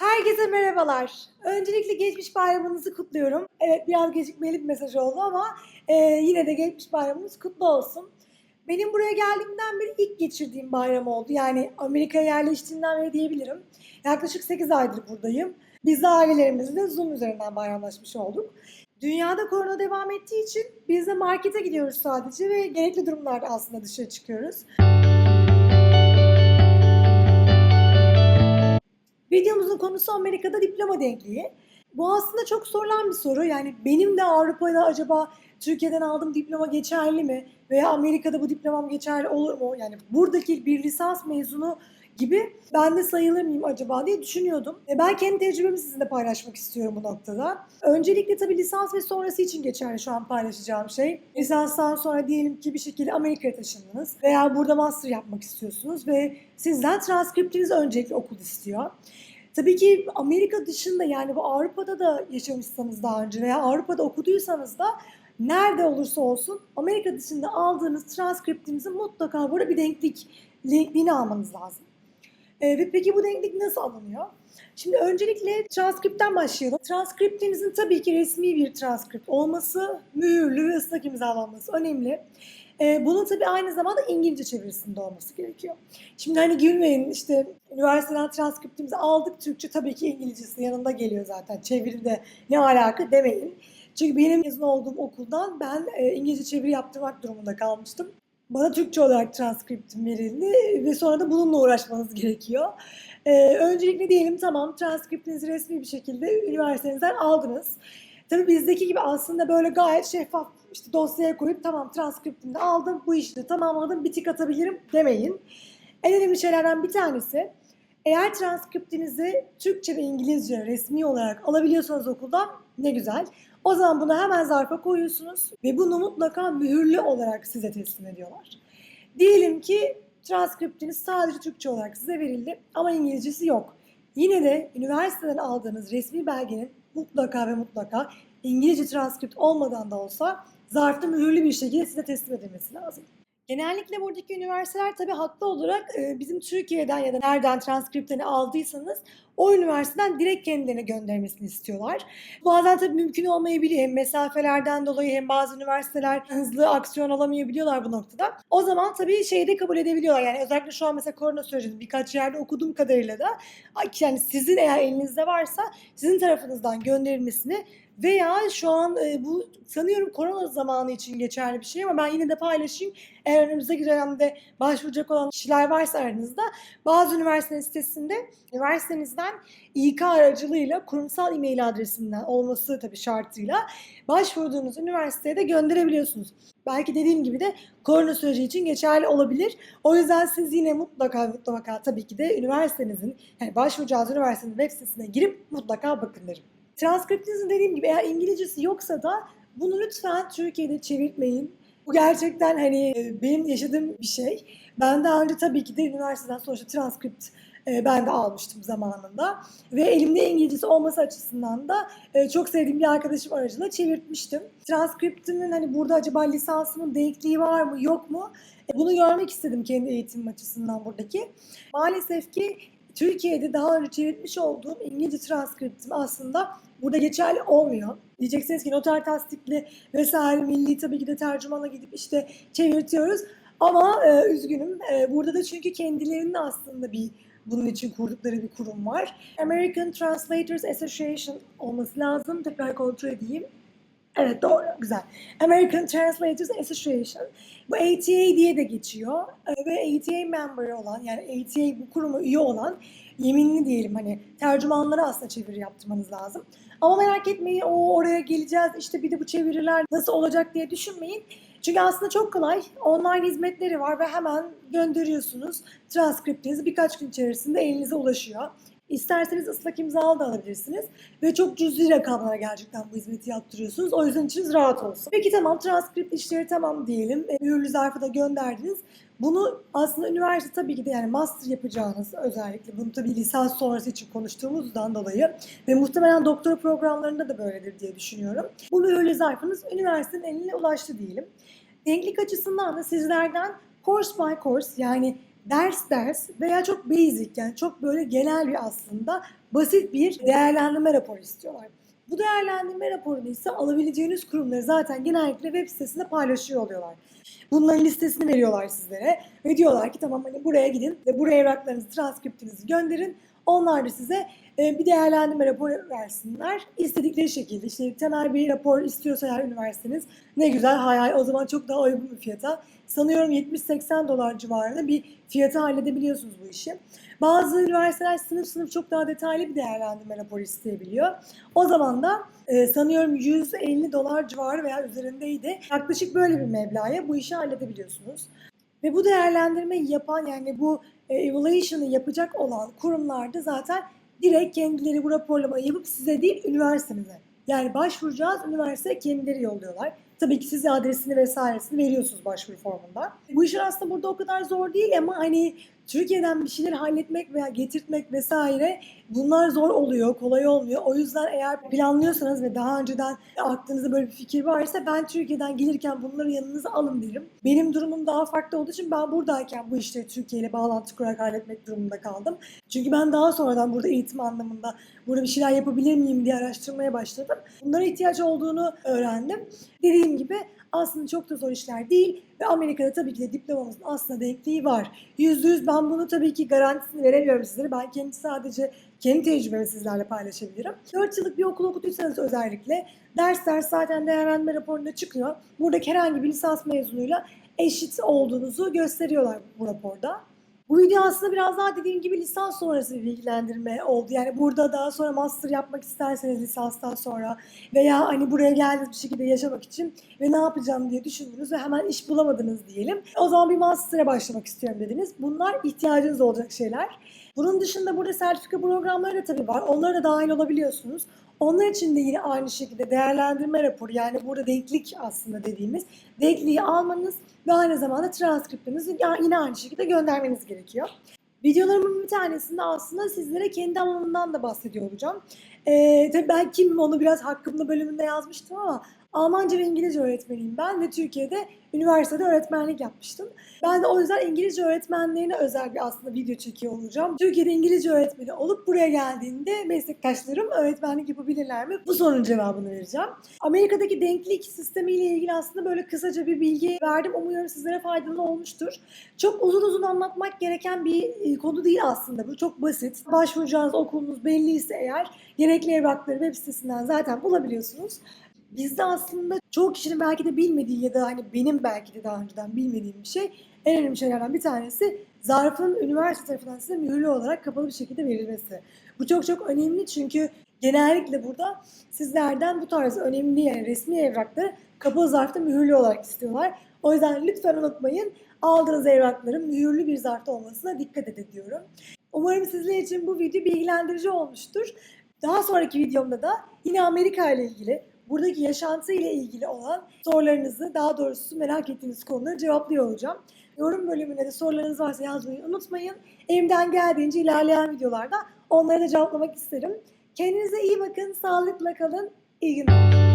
Herkese merhabalar. Öncelikle geçmiş bayramınızı kutluyorum. Evet biraz gecikmeli bir mesaj oldu ama e, yine de geçmiş bayramınız kutlu olsun. Benim buraya geldiğimden beri ilk geçirdiğim bayram oldu. Yani Amerika'ya yerleştiğimden beri diyebilirim. Yaklaşık 8 aydır buradayım. Biz de ailelerimizle Zoom üzerinden bayramlaşmış olduk. Dünyada korona devam ettiği için biz de markete gidiyoruz sadece ve gerekli durumlarda aslında dışarı çıkıyoruz. Videomuzun konusu Amerika'da diploma denkliği. Bu aslında çok sorulan bir soru. Yani benim de Avrupa'da acaba Türkiye'den aldığım diploma geçerli mi? Veya Amerika'da bu diplomam geçerli olur mu? Yani buradaki bir lisans mezunu gibi ben de sayılır mıyım acaba diye düşünüyordum. E ben kendi tecrübemi sizinle paylaşmak istiyorum bu noktada. Öncelikle tabii lisans ve sonrası için geçerli şu an paylaşacağım şey. Lisanstan sonra diyelim ki bir şekilde Amerika'ya taşındınız veya burada master yapmak istiyorsunuz ve sizden transkriptiniz öncelikle okul istiyor. Tabii ki Amerika dışında yani bu Avrupa'da da yaşamışsanız daha önce veya Avrupa'da okuduysanız da nerede olursa olsun Amerika dışında aldığınız transkriptinizin mutlaka burada bir denklik denkliğini almanız lazım. Ee, peki bu denklik nasıl alınıyor? Şimdi öncelikle transkriptten başlayalım. Transkriptinizin tabii ki resmi bir transkript olması, mühürlü ve ıslak imzalanması önemli. Ee, bunun tabii aynı zamanda İngilizce çevirisinde olması gerekiyor. Şimdi hani gülmeyin işte üniversiteden transkriptimizi aldık Türkçe tabii ki İngilizcesi yanında geliyor zaten çeviride ne alaka demeyin. Çünkü benim mezun olduğum okuldan ben e, İngilizce çeviri yaptırmak durumunda kalmıştım. Bana Türkçe olarak transkriptim verildi ve sonra da bununla uğraşmanız gerekiyor. Ee, öncelikle diyelim tamam transkriptinizi resmi bir şekilde üniversitenizden aldınız. Tabii bizdeki gibi aslında böyle gayet şeffaf işte dosyaya koyup tamam transkriptimi aldım bu işi de tamamladım bir tik atabilirim demeyin. En önemli şeylerden bir tanesi eğer transkriptinizi Türkçe ve İngilizce resmi olarak alabiliyorsanız okuldan ne güzel. O zaman bunu hemen zarfa koyuyorsunuz ve bunu mutlaka mühürlü olarak size teslim ediyorlar. Diyelim ki transkriptiniz sadece Türkçe olarak size verildi ama İngilizcesi yok. Yine de üniversiteden aldığınız resmi belgenin mutlaka ve mutlaka İngilizce transkript olmadan da olsa zarfta mühürlü bir şekilde size teslim edilmesi lazım. Genellikle buradaki üniversiteler tabii haklı olarak e, bizim Türkiye'den ya da nereden transkriptini aldıysanız o üniversiteden direkt kendilerine göndermesini istiyorlar. Bazen tabii mümkün olmayabiliyor. Hem mesafelerden dolayı hem bazı üniversiteler hızlı aksiyon alamayabiliyorlar bu noktada. O zaman tabii şeyi de kabul edebiliyorlar. Yani özellikle şu an mesela korona sürecinde birkaç yerde okuduğum kadarıyla da yani sizin eğer elinizde varsa sizin tarafınızdan gönderilmesini veya şu an e, bu sanıyorum korona zamanı için geçerli bir şey ama ben yine de paylaşayım. Eğer önümüzdeki dönemde başvuracak olan kişiler varsa aranızda bazı üniversitenin sitesinde üniversitenizden İK aracılığıyla kurumsal e-mail adresinden olması tabii şartıyla başvurduğunuz üniversiteye de gönderebiliyorsunuz. Belki dediğim gibi de korona süreci için geçerli olabilir. O yüzden siz yine mutlaka mutlaka tabii ki de üniversitenizin yani başvuracağınız üniversitenin web sitesine girip mutlaka bakın derim. Transkriptinizin dediğim gibi eğer İngilizcesi yoksa da bunu lütfen Türkiye'de çevirtmeyin. Bu gerçekten hani e, benim yaşadığım bir şey. Ben daha önce tabii ki de üniversiteden sonuçta transkript e, ben de almıştım zamanında. Ve elimde İngilizcesi olması açısından da e, çok sevdiğim bir arkadaşım aracılığıyla çevirtmiştim. Transkriptimin hani burada acaba lisansımın denkliği var mı yok mu? Bunu görmek istedim kendi eğitimim açısından buradaki. Maalesef ki Türkiye'de daha önce çevirmiş olduğum İngilizce transkriptim aslında burada geçerli olmuyor. Diyeceksiniz ki noter tasdikli vesaire milli tabii ki de tercümana gidip işte çevirtiyoruz. Ama e, üzgünüm. E, burada da çünkü kendilerinin aslında bir bunun için kurdukları bir kurum var. American Translators Association olması lazım. Tekrar kontrol edeyim. Evet doğru, güzel. American Translators Association. Bu ATA diye de geçiyor. Ee, Ve ATA member olan yani ATA bu kuruma üye olan yeminli diyelim hani tercümanlara aslında çeviri yaptırmanız lazım. Ama merak etmeyin o oraya geleceğiz işte bir de bu çeviriler nasıl olacak diye düşünmeyin. Çünkü aslında çok kolay. Online hizmetleri var ve hemen gönderiyorsunuz. Transkriptiniz birkaç gün içerisinde elinize ulaşıyor. İsterseniz ıslak imzalı da alabilirsiniz. Ve çok cüzi rakamlara gerçekten bu hizmeti yaptırıyorsunuz. O yüzden içiniz rahat olsun. Peki tamam transkript işleri tamam diyelim. E, mühürlü zarfı da gönderdiniz. Bunu aslında üniversite tabii ki de yani master yapacağınız özellikle bunu tabii lisans sonrası için konuştuğumuzdan dolayı ve muhtemelen doktora programlarında da böyledir diye düşünüyorum. Bu mühürlü zarfınız üniversitenin eline ulaştı diyelim. Denklik açısından da sizlerden course by course yani ders ders veya çok basic yani çok böyle genel bir aslında basit bir değerlendirme raporu istiyorlar. Bu değerlendirme raporunu ise alabileceğiniz kurumları zaten genellikle web sitesinde paylaşıyor oluyorlar. Bunların listesini veriyorlar sizlere ve diyorlar ki tamam hani buraya gidin ve buraya evraklarınızı, transkriptinizi gönderin. Onlar da size e, bir değerlendirme raporu versinler. İstedikleri şekilde işte temel bir rapor istiyorsa eğer üniversiteniz ne güzel hayal o zaman çok daha uygun bir fiyata. Sanıyorum 70-80 dolar civarında bir fiyatı halledebiliyorsunuz bu işi. Bazı üniversiteler sınıf sınıf çok daha detaylı bir değerlendirme raporu isteyebiliyor. O zaman da e, sanıyorum 150 dolar civarı veya üzerindeydi. Yaklaşık böyle bir meblağa bu işi halledebiliyorsunuz. Ve bu değerlendirmeyi yapan yani bu e, evaluation'ı yapacak olan kurumlarda zaten direkt kendileri bu raporlamayı yapıp size değil üniversitenize. Yani başvuracağız üniversiteye kendileri yolluyorlar. Tabii ki siz adresini vesairesini veriyorsunuz başvuru formunda. Bu işler aslında burada o kadar zor değil ama hani Türkiye'den bir şeyler halletmek veya getirtmek vesaire bunlar zor oluyor, kolay olmuyor. O yüzden eğer planlıyorsanız ve daha önceden aklınızda böyle bir fikir varsa ben Türkiye'den gelirken bunları yanınıza alın derim. Benim durumum daha farklı olduğu için ben buradayken bu işleri Türkiye ile bağlantı kurarak halletmek durumunda kaldım. Çünkü ben daha sonradan burada eğitim anlamında burada bir şeyler yapabilir miyim diye araştırmaya başladım. Bunlara ihtiyaç olduğunu öğrendim. Dediğim gibi aslında çok da zor işler değil ve Amerika'da tabii ki de diplomamızın aslında denkliği var. Yüzde yüz ben bunu tabii ki garantisini veremiyorum sizlere. Ben kendi sadece kendi tecrübemi sizlerle paylaşabilirim. 4 yıllık bir okul okuduysanız özellikle ders ders zaten değerlendirme raporunda çıkıyor. Buradaki herhangi bir lisans mezunuyla eşit olduğunuzu gösteriyorlar bu raporda. Bu video aslında biraz daha dediğim gibi lisans sonrası bir bilgilendirme oldu. Yani burada daha sonra master yapmak isterseniz lisanstan sonra veya hani buraya geldiğiniz bir şekilde yaşamak için ve ne yapacağım diye düşündünüz ve hemen iş bulamadınız diyelim. O zaman bir master'a başlamak istiyorum dediniz. Bunlar ihtiyacınız olacak şeyler. Bunun dışında burada sertifika programları da tabii var. Onlara da dahil olabiliyorsunuz. Onlar için de yine aynı şekilde değerlendirme raporu yani burada denklik aslında dediğimiz denkliği almanız ve aynı zamanda transkriptinizi yine aynı şekilde göndermeniz gerekiyor. Videolarımın bir tanesinde aslında sizlere kendi alanımdan da bahsediyor olacağım. Ee, tabii ben kimim onu biraz hakkımda bölümünde yazmıştım ama Almanca ve İngilizce öğretmeniyim ben ve Türkiye'de üniversitede öğretmenlik yapmıştım. Ben de o yüzden İngilizce öğretmenlerine özel bir aslında video çekiyor olacağım. Türkiye'de İngilizce öğretmeni olup buraya geldiğinde meslektaşlarım öğretmenlik yapabilirler mi? Bu sorunun cevabını vereceğim. Amerika'daki denklik sistemiyle ilgili aslında böyle kısaca bir bilgi verdim. Umuyorum sizlere faydalı olmuştur. Çok uzun uzun anlatmak gereken bir e, konu değil aslında bu. Çok basit. Başvuracağınız okulunuz belliyse eğer gerekli evrakları web sitesinden zaten bulabiliyorsunuz. Bizde aslında çoğu kişinin belki de bilmediği ya da hani benim belki de daha önceden bilmediğim bir şey en önemli şeylerden bir tanesi zarfın üniversite tarafından size mühürlü olarak kapalı bir şekilde verilmesi. Bu çok çok önemli çünkü genellikle burada sizlerden bu tarz önemli yani resmi evrakları kapalı zarfta mühürlü olarak istiyorlar. O yüzden lütfen unutmayın aldığınız evrakların mühürlü bir zarfta olmasına dikkat edin diyorum. Umarım sizler için bu video bilgilendirici olmuştur. Daha sonraki videomda da yine Amerika ile ilgili buradaki yaşantı ile ilgili olan sorularınızı, daha doğrusu merak ettiğiniz konuları cevaplıyor olacağım. Yorum bölümüne de sorularınız varsa yazmayı unutmayın. Elimden geldiğince ilerleyen videolarda onları da cevaplamak isterim. Kendinize iyi bakın, sağlıkla kalın, iyi günler.